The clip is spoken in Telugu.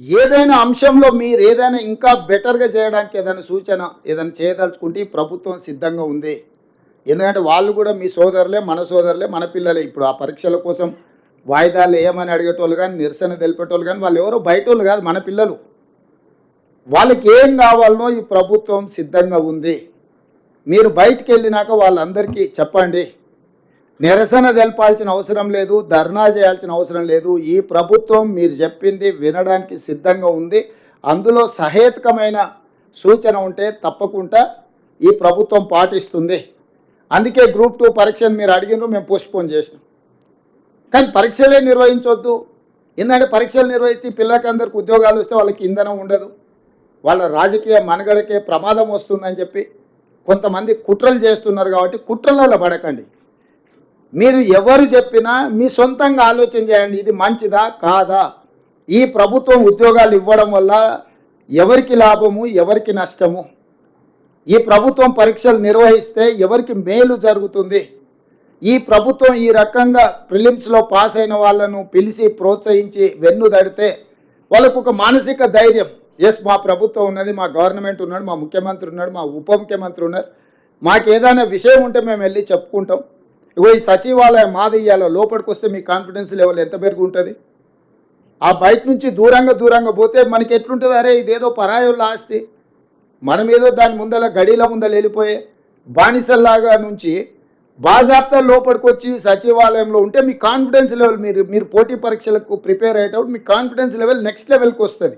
ఏదైనా అంశంలో మీరు ఏదైనా ఇంకా బెటర్గా చేయడానికి ఏదైనా సూచన ఏదైనా చేయదలుచుకుంటే ఈ ప్రభుత్వం సిద్ధంగా ఉంది. ఎందుకంటే వాళ్ళు కూడా మీ సోదరులే మన సోదరులే మన పిల్లలే. ఇప్పుడు ఆ పరీక్షల కోసం వాయిదాలు ఏమని అడిగేటోళ్ళు కానీ నిరసన తెలిపేటోళ్ళు కానీ వాళ్ళు ఎవరో బయట వాళ్ళు కాదు మన పిల్లలు. వాళ్ళకి ఏం కావాలనో ఈ ప్రభుత్వం సిద్ధంగా ఉంది. మీరు బయటికి వెళ్ళినాక వాళ్ళందరికీ చెప్పండి. నిరసన తెలపాల్సిన అవసరం లేదు ధర్నా చేయాల్సిన అవసరం లేదు. ఈ ప్రభుత్వం మీరు చెప్పింది వినడానికి సిద్ధంగా ఉంది. అందులో సహేతుకమైన సూచన ఉంటే తప్పకుండా ఈ ప్రభుత్వం పాటిస్తుంది. అందుకే గ్రూప్ టూ పరీక్షను మీరు అడిగినారు మేము పోస్ట్పోన్ చేసినాం. కానీ పరీక్షలే నిర్వహించవద్దు ఎందుకంటే పరీక్షలు నిర్వహిస్తే పిల్లలకి ఉద్యోగాలు వస్తే వాళ్ళకి ఇంధనం ఉండదు. వాళ్ళ రాజకీయ మనుగడకే ప్రమాదం వస్తుందని చెప్పి కొంతమంది కుట్రలు చేస్తున్నారు కాబట్టి కుట్రలలో పడకండి. మీరు ఎవరు చెప్పినా మీ సొంతంగా ఆలోచన చేయండి ఇది మంచిదా కాదా? ఈ ప్రభుత్వం ఉద్యోగాలు ఇవ్వడం వల్ల ఎవరికి లాభము ఎవరికి నష్టము? ఈ ప్రభుత్వం పరీక్షలు నిర్వహిస్తే ఎవరికి మేలు జరుగుతుంది? ఈ ప్రభుత్వం ఈ రకంగా ప్రిలిమ్స్లో పాస్ అయిన వాళ్ళను పిలిచి ప్రోత్సహించి వెన్ను దడితే వాళ్ళకు ఒక మానసిక ధైర్యం. ఎస్ మా ప్రభుత్వం ఉన్నది మా గవర్నమెంట్ ఉన్నాడు మా ముఖ్యమంత్రి ఉన్నాడు మా ఉప ముఖ్యమంత్రి ఉన్నారు. మాకు ఏదైనా విషయం ఉంటే మేము వెళ్ళి చెప్పుకుంటాం. ఇగో ఈ సచివాలయం మాది ఇయ్యాల లోపలికి వస్తే మీ కాన్ఫిడెన్స్ లెవెల్ ఎంత మేరకు ఉంటుంది? ఆ బయట నుంచి దూరంగా దూరంగా పోతే మనకి ఎట్లుంటుంది? అరే ఇదేదో పరాయుల ఆస్తి. మనం ఏదో దాని ముందల గడిల ముందల వెళ్ళిపోయే బానిసల్లాగా నుంచి బాజాప్తా లోపలికి వచ్చి సచివాలయంలో ఉంటే మీ కాన్ఫిడెన్స్ లెవెల్ మీరు మీరు పోటీ పరీక్షలకు ప్రిపేర్ అయ్యేటప్పుడు మీ కాన్ఫిడెన్స్ లెవెల్ నెక్స్ట్ లెవెల్కి వస్తుంది.